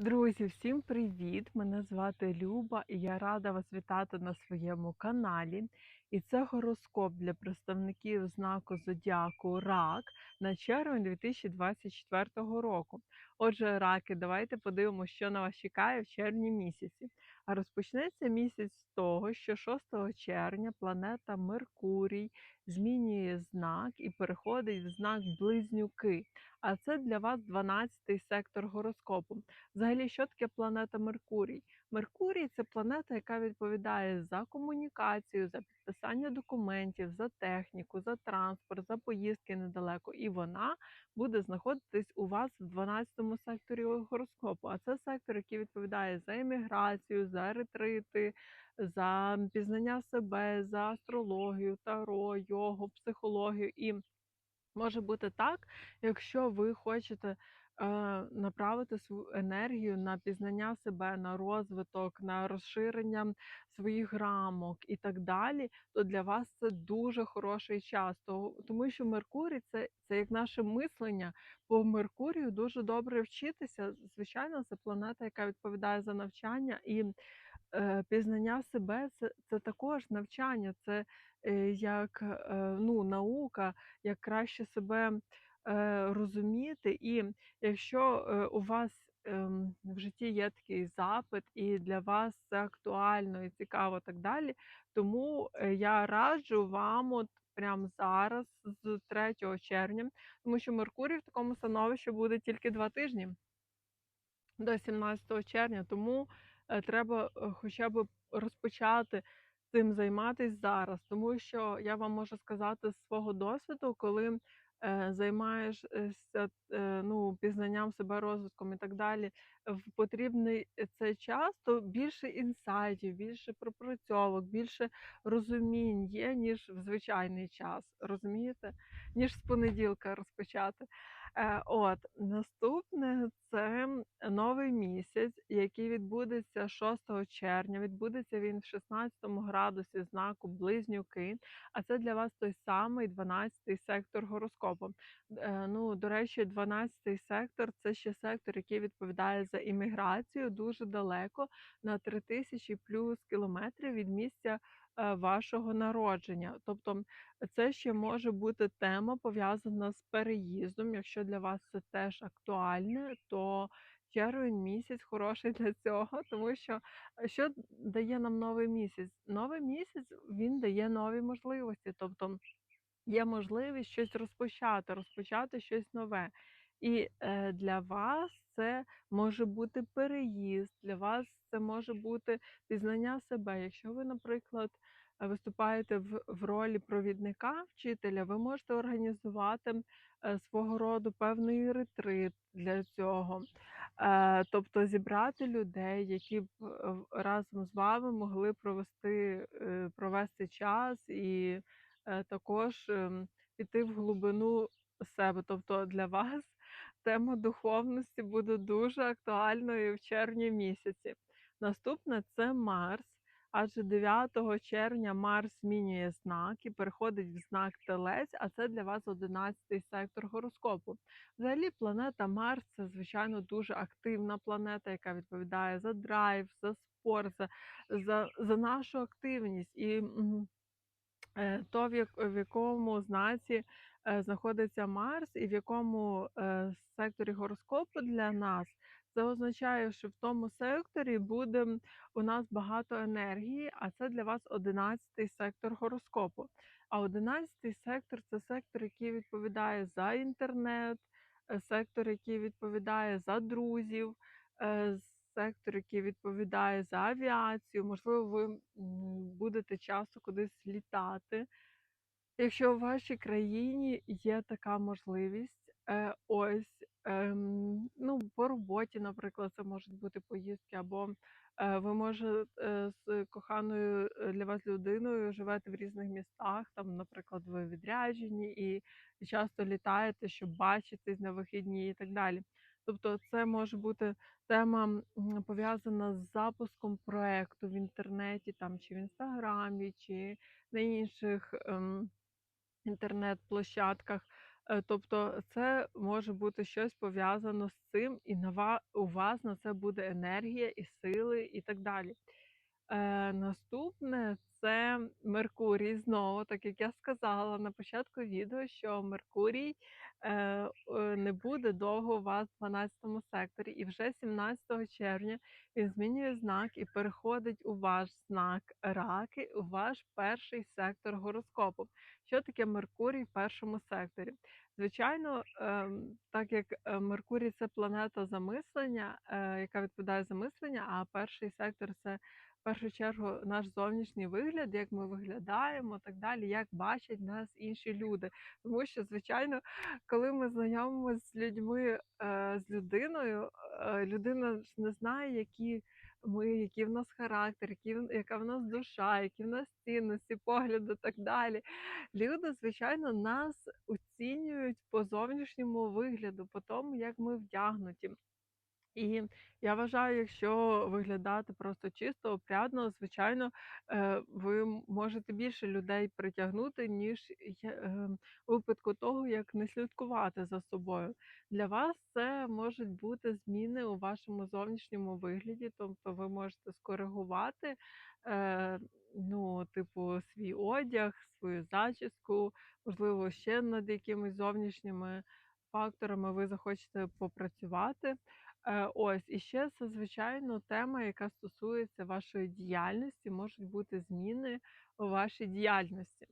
Друзі, всім привіт! Мене звати Люба і я рада вас вітати на своєму каналі. І це гороскоп для представників знаку Зодіаку Рак на червень 2024 року. Отже, раки, давайте подивимося, що на вас чекає в червні місяці. Розпочнеться місяць з того, що 6 червня планета Меркурій змінює знак і переходить в знак Близнюки. А це для вас 12-й сектор гороскопу. Взагалі, що таке планета Меркурій? Меркурій це планета, яка відповідає за комунікацію, за підписання документів, за техніку, за транспорт, за поїздки недалеко. І вона буде знаходитись у вас в 12-му секторі гороскопу. А це сектор, який відповідає за еміграцію, за ретрити, за пізнання себе, за астрологію, таро, йогу, психологію. І може бути так, якщо ви хочете направити свою енергію на пізнання себе, на розвиток, на розширення своїх рамок і так далі, то для вас це дуже хороший час. Тому що Меркурій це, це як наше мислення. По Меркурію дуже добре вчитися. Звичайно, це планета, яка відповідає за навчання і е, пізнання себе це, це також навчання, це е, як е, ну, наука, як краще себе е, розуміти. І якщо е, у вас ем, в житті є такий запит, і для вас це актуально і цікаво, так далі. Тому е, я раджу вам от прямо зараз, з 3 червня, тому що Меркурій в такому становищі буде тільки два тижні до 17 червня, тому е, треба е, хоча б розпочати цим займатись зараз. Тому що я вам можу сказати з свого досвіду, коли е, займаєшся е, ну, пізнанням себе, розвитком і так далі, в потрібний цей час, то більше інсайтів, більше пропрацьовок, більше розумінь є, ніж в звичайний час. Розумієте? Ніж з понеділка розпочати. Е, От наступне це новий місяць, який відбудеться 6 червня. Відбудеться він в 16 градусі знаку Близнюки. А це для вас той самий 12-й сектор гороскопу. Е, Ну, до речі, 12-й сектор це ще сектор, який відповідає за імміграцію дуже далеко на 3000 плюс кілометрів від місця вашого народження. Тобто це ще може бути тема пов'язана з переїздом. Якщо для вас це теж актуальне, то червень місяць хороший для цього, тому що е, що дає нам новий місяць? Новий місяць він дає нові можливості, тобто є можливість щось розпочати, розпочати щось нове. І е, для вас це може бути переїзд, для вас це може бути пізнання себе. Якщо ви, наприклад, е, виступаєте в, в ролі провідника вчителя, ви можете організувати е, свого роду певний ретрит для цього. Тобто зібрати людей, які б разом з вами могли провести, провести час і також ем, піти в глибину себе. Тобто для вас тема духовності буде дуже актуальною в червні місяці. Наступне це Марс. Адже 9 червня Марс змінює знак і переходить в знак Телець, а це для вас 11-й сектор гороскопу. Взагалі, планета Марс це, звичайно, дуже активна планета, яка відповідає за драйв, за спорт, за, за, за нашу активність. І е, то, в, як, в якому знаці знаходиться Марс, і в якому е, секторі гороскопу для нас, це означає, що в тому секторі буде у нас багато енергії, а це для вас 11 сектор гороскопу. А 11 сектор це сектор, який відповідає за інтернет, е, сектор, який відповідає за друзів, е, сектор, який відповідає за авіацію. Можливо, ви будете часто кудись літати. Якщо в вашій країні є така можливість, е, ось ем, ну, по роботі, наприклад, це можуть бути поїздки, або е, ви можете з коханою е, для вас людиною живете в різних містах, там, наприклад, ви відряджені і часто літаєте, щоб бачитись на вихідні і так далі. Тобто, це може бути тема пов'язана з запуском проекту в інтернеті, там чи в інстаграмі, чи на інших. ем, інтернет-площадках. Е, тобто це може бути щось пов'язано з цим, і у вас на це буде енергія і сили, і так далі. Е, наступне це Меркурій. Знову, так як я сказала на початку відео, що Меркурій е, е, не буде довго у вас в 12 секторі, і вже 17 червня він змінює знак і переходить у ваш знак раки, у ваш перший сектор гороскопу. Що таке Меркурій в першому секторі? Звичайно, ем, так як е, Меркурій це планета замислення, е, яка відповідає за мислення, а перший сектор це в першу чергу наш зовнішній вигляд, як ми виглядаємо, так далі, як бачать нас інші люди. Тому що, звичайно, коли ми знайомимося з людьми, е, з людиною, е, людина ж не знає, які ми, який в нас характер, які, яка в нас душа, які в нас цінності, погляди, так далі. Люди, звичайно, нас оцінюють по зовнішньому вигляду, по тому, як ми вдягнуті. І я вважаю, якщо виглядати просто чисто, опрядно, звичайно, е, ви можете більше людей притягнути, ніж е, у випадку того, як не слідкувати за собою. Для вас це можуть бути зміни у вашому зовнішньому вигляді, тобто ви можете скоригувати, е, ну, типу, свій одяг, свою зачіску, можливо, ще над якимись зовнішніми факторами ви захочете попрацювати. Е, ось, і ще це, звичайно, тема, яка стосується вашої діяльності, можуть бути зміни у вашій діяльності.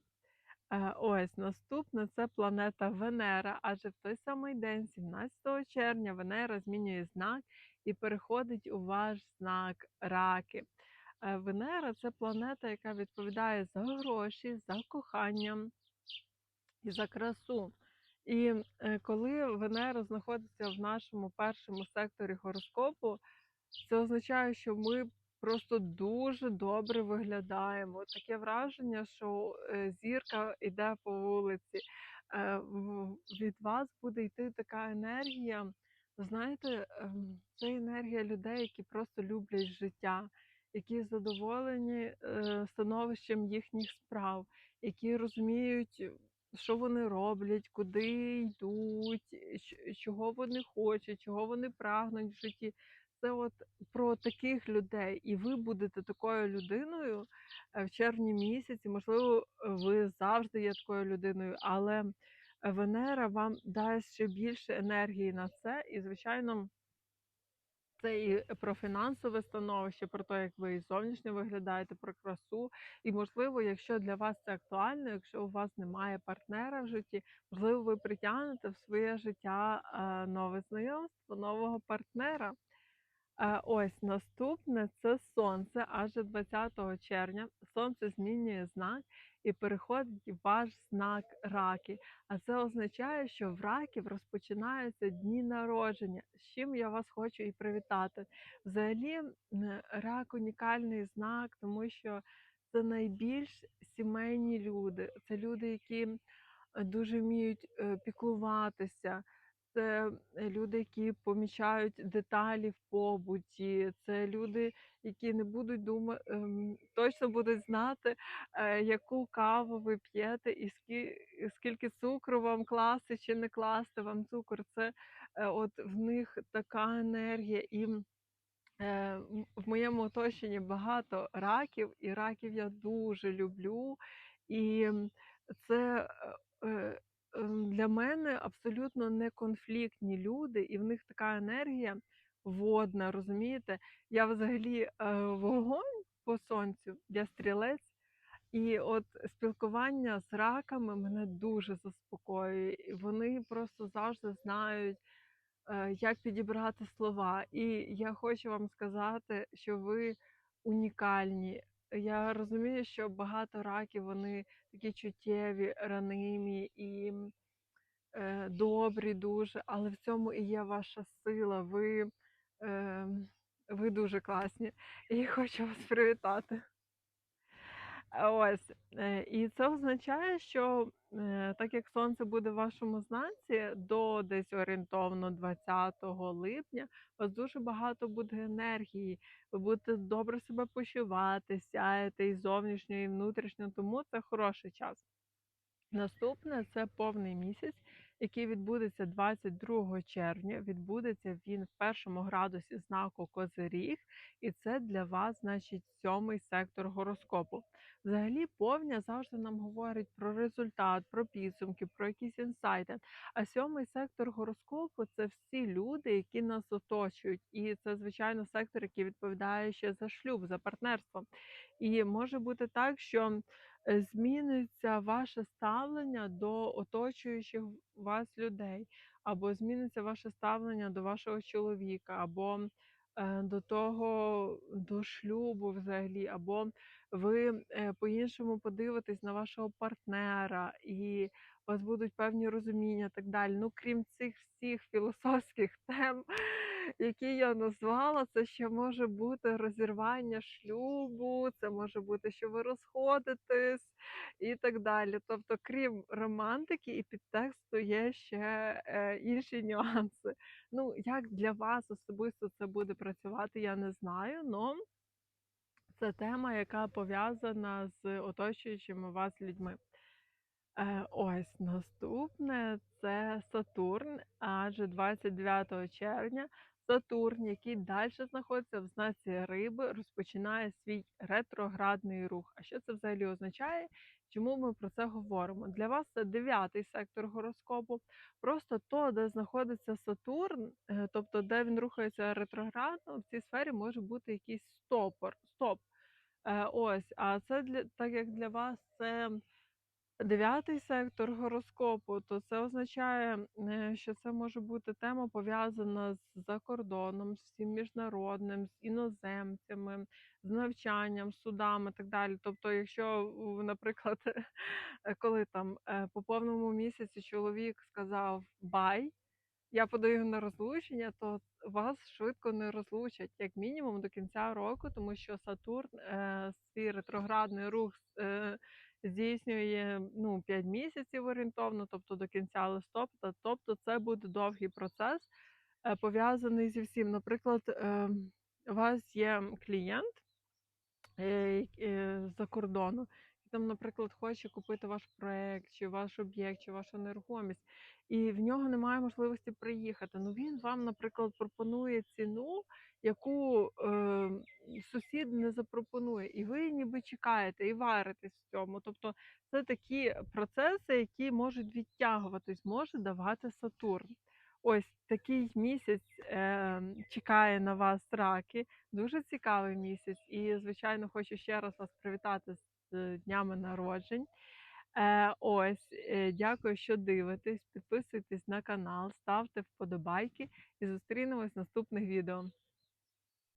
Е, ось наступне це планета Венера, адже в той самий день, 17 червня, Венера змінює знак і переходить у ваш знак раки. Е, Венера це планета, яка відповідає за гроші, за кохання і за красу. І е, коли Венера знаходиться в нашому першому секторі гороскопу, це означає, що ми просто дуже добре виглядаємо. Таке враження, що е, зірка йде по вулиці. Е, Від вас буде йти така енергія. Знаєте, ем, це енергія людей, які просто люблять життя, які задоволені становищем їхніх справ, які розуміють, що вони роблять, куди йдуть, чого вони хочуть, чого вони прагнуть в житті. Це от про таких людей, і ви будете такою людиною е, в червні місяці. Можливо, ви завжди є такою людиною, але Венера вам дасть ще більше енергії на це, і звичайно. Це і про фінансове становище, про те, як ви зовнішньо виглядаєте, про красу. І, можливо, якщо для вас це актуально, якщо у вас немає партнера в житті, можливо, ви притягнете в своє життя е, нове знайомство, нового партнера. Е, Ось наступне це сонце. Аж 20 червня сонце змінює знак і переходить ваш знак раки. А це означає, що в раків розпочинаються дні народження, з чим я вас хочу і привітати. Взагалі, рак унікальний знак, тому що це найбільш сімейні люди. Це люди, які е, дуже вміють е, піклуватися. Це люди, які помічають деталі в побуті. Це люди, які не будуть думати, точно будуть знати, е, яку каву ви п'єте, і скільки цукру вам класти чи не класти вам цукор. Це е, от в них така енергія. І Е, в моєму оточенні багато раків, і раків я дуже люблю. І це ем, для мене абсолютно не конфліктні люди, і в них така енергія водна, розумієте? Я взагалі е, вогонь по сонцю, я стрілець. І от спілкування з раками мене дуже заспокоює. Вони просто завжди знають, е, як підібрати слова. І я хочу вам сказати, що ви унікальні. Я розумію, що багато раків вони такі чуттєві, ранимі і е, добрі дуже, але в цьому і є ваша сила. Ви, е, ви дуже класні. І хочу вас привітати. Ось, е, і це означає, що е, так як сонце буде в вашому знаці до десь орієнтовно 20 липня, у вас дуже багато буде енергії, ви будете добре себе почувати, сяєте і зовнішньо, і внутрішньо, тому це хороший час. Наступне це повний місяць, який відбудеться 22 червня. Відбудеться він в першому градусі знаку Козиріг, і це для вас, значить, сьомий сектор гороскопу. Взагалі, повня завжди нам говорить про результат, про підсумки, про якісь інсайти. А сьомий сектор гороскопу це всі люди, які нас оточують. І це, звичайно, сектор, який відповідає ще за шлюб, за партнерство. І може бути так, що зміниться ваше ставлення до оточуючих вас людей, або зміниться ваше ставлення до вашого чоловіка, або е, до того, до шлюбу взагалі, або ви е, по-іншому подивитесь на вашого партнера, і у вас будуть певні розуміння, так далі. Ну, крім цих всіх філософських тем, які я назвала, це ще може бути розірвання шлюбу, це може бути, що ви розходитесь і так далі. Тобто, крім романтики і підтексту, є ще е, інші нюанси. Ну, як для вас особисто це буде працювати, я не знаю. но це тема, яка пов'язана з оточуючими вас людьми. Е, ось наступне це Сатурн, адже 29 червня Сатурн, який далі знаходиться в знаці риби, розпочинає свій ретроградний рух. А що це взагалі означає? Чому ми про це говоримо? Для вас це дев'ятий сектор гороскопу. Просто то, де знаходиться Сатурн, е, тобто де він рухається ретроградно, в цій сфері може бути якийсь стопор, стоп. Е, ось, а це для так як для вас це дев'ятий сектор гороскопу, то це означає, е, що це може бути тема пов'язана з закордоном, з всім міжнародним, з іноземцями, з навчанням, судами і так далі. Тобто, якщо, наприклад, коли там е, по повному місяці чоловік сказав бай, я подаю на розлучення, то вас швидко не розлучать, як мінімум до кінця року, тому що Сатурн е, свій ретроградний рух е, здійснює ну, 5 місяців орієнтовно, тобто до кінця листопада. Тобто це буде довгий процес, е, пов'язаний зі всім. Наприклад, е, у вас є клієнт е, з-за кордону, і там, наприклад, хоче купити ваш проект, чи ваш об'єкт, чи вашу нерухомість, і в нього немає можливості приїхати. Ну він вам, наприклад, пропонує ціну, яку е, сусід не запропонує, і ви ніби чекаєте і варитесь в цьому. Тобто це такі процеси, які можуть відтягуватись, може давати Сатурн. Ось такий місяць е, чекає на вас раки. Дуже цікавий місяць. І, звичайно, хочу ще раз вас привітати з е, днями народжень. Е, ось, е, дякую, що дивитесь. Підписуйтесь на канал, ставте вподобайки і зустрінемось в наступних відео.